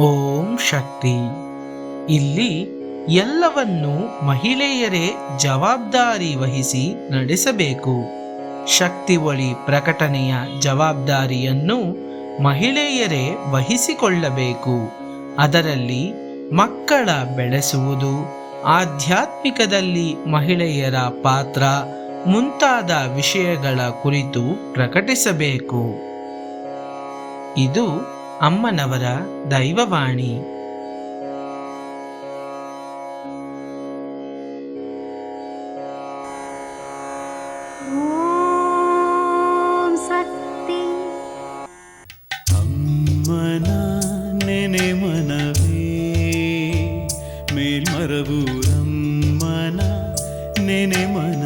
ಓಂ ಶಕ್ತಿ. ಇಲ್ಲಿ ಎಲ್ಲವನ್ನೂ ಮಹಿಳೆಯರೇ ಜವಾಬ್ದಾರಿ ವಹಿಸಿ ನಡೆಸಬೇಕು. ಶಕ್ತಿ ಒಳಿ ಪ್ರಕಟಣೆಯ ಜವಾಬ್ದಾರಿಯನ್ನು ಮಹಿಳೆಯರೇ ವಹಿಸಿಕೊಳ್ಳಬೇಕು. ಅದರಲ್ಲಿ ಮಕ್ಕಳ ಬೆಳೆಸುವುದು, ಆಧ್ಯಾತ್ಮಿಕದಲ್ಲಿ ಮಹಿಳೆಯರ ಪಾತ್ರ ಮುಂತಾದ ವಿಷಯಗಳ ಕುರಿತು ಪ್ರಕಟಿಸಬೇಕು. ಇದು ಅಮ್ಮನವರ ದೈವವಾಣಿ ಮೇಲ್ಮರವು ರಮ್ಮನ ನೆನೆ ಮನ